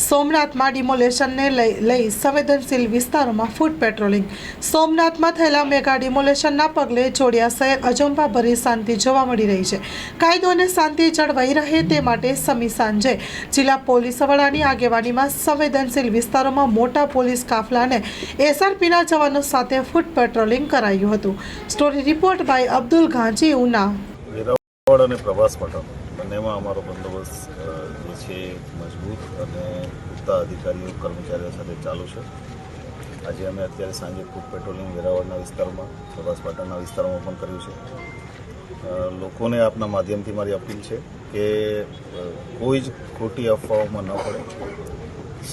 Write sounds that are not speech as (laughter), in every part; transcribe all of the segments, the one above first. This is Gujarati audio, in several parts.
સોમનાથમાં ડિમોલેશનને લઈ લઈ સંવેદનશીલ વિસ્તારોમાં ફૂટ પેટ્રોલિંગ સોમનાથમાં થયેલા મેગા ડિમોલેશનના પગલે જોડિયા શહેર અજંપાભરી શાંતિ જોવા મળી રહી છે. કાયદો અને શાંતિ જળવાઈ રહે તે માટે સમી સાંજે જિલ્લા પોલીસ વડાની આગેવાનીમાં સંવેદનશીલ વિસ્તારોમાં મોટા પોલીસ કાફલાને એસઆરપીના જવાનો સાથે ફૂટ પેટ્રોલિંગ કરાયું હતું. Story report by Abdul Ganji, Una. પ્રવાસ પટલ બંનેમાં અમારો બંદોબસ્ત જે છે મજબૂત અને પૂરતા અધિકારીઓ કર્મચારીઓ સાથે ચાલુ છે. આજે અમે અત્યારે સાંજે ખૂબ પેટ્રોલિંગ વેરાવળના વિસ્તારમાં વિસ્તારમાં વિસ્તારોમાં પણ કર્યું છે. લોકોને આપના માધ્યમથી મારી અપીલ છે કે કોઈ જ ખોટી અફવાઓમાં ન પડે.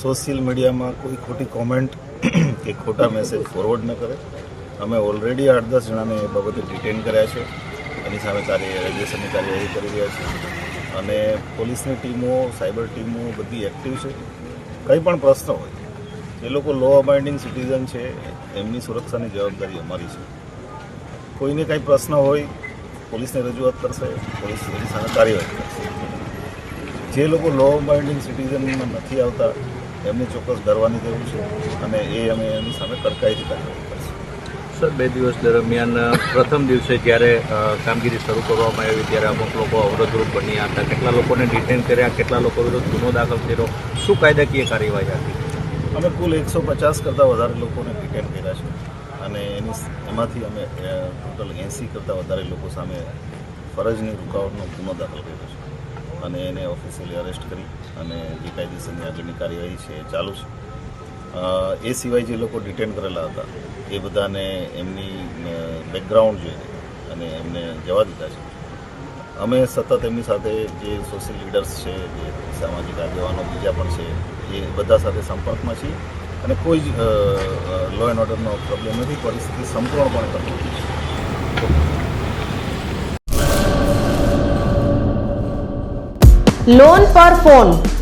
સોશિયલ મીડિયામાં કોઈ ખોટી કોમેન્ટ (clears throat) કે ખોટા મેસેજ ફોરવર્ડ ન કરે. અમે ઓલરેડી આઠ દસ જણાને એ બાબતે ડિટેન કર્યા છે. એની સામે કાર્ય રેગ્યુલેશનની કાર્યવાહી કરી રહ્યા છે. અને પોલીસની ટીમો, સાયબર ટીમો બધી એક્ટિવ છે. કંઈ પણ પ્રશ્ન હોય, એ લોકો લો અબાઇન્ડિંગ સિટીઝન છે, એમની સુરક્ષાની જવાબદારી અમારી છે. કોઈને કાંઈ પ્રશ્ન હોય, પોલીસને રજૂઆત કરશે, પોલીસ એની સામે કાર્યવાહી કરશે. જે લોકો લો અબાઇન્ડિંગ સિટીઝનમાં નથી આવતા, એમને ચોક્કસ ડરવાની જરૂર છે અને એ અમે એની સામે કડકાઈથી કાર્યવાહી સર, બે દિવસ દરમિયાન પ્રથમ દિવસે જ્યારે કામગીરી શરૂ કરવામાં આવી ત્યારે અમુક લોકો અવરોધરૂપ બન્યા હતા. કેટલા લોકોને ડિટેન કર્યા, કેટલા લોકો વિરુદ્ધ ગુનો દાખલ કર્યો? શું કાયદાકીય કાર્યવાહી હતી? અમે કુલ એકસો પચાસ કરતાં વધારે લોકોને ડિટેન કર્યા છે. અને એની એમાંથી અમે ટોટલ એંસી કરતાં વધારે લોકો સામે ફરજની રૂકાવટનો ગુનો દાખલ કર્યો છે. અને એને ઓફિશિયલી અરેસ્ટ કરી અને જે કાયદેસરની આગળની કાર્યવાહી છે એ ચાલુ છે. એ સિવાય જે લોકો ડિટેન કરેલા હતા, એ બધાને એમની બેકગ્રાઉન્ડ જોઈને અને એમને જવા દીધા છે. અમે સતત એમની સાથે જે સોશિયલ લીડર્સ છે, જે સામાજિક આગેવાનો બીજા પણ છે, એ બધા સાથે સંપર્કમાં છીએ અને કોઈ જ લો એન્ડ ઓર્ડરનો પ્રોબ્લેમ નથી, પરિસ્થિતિ સંપૂર્ણપણે કંટ્રોલ છે. લોન પર ફોન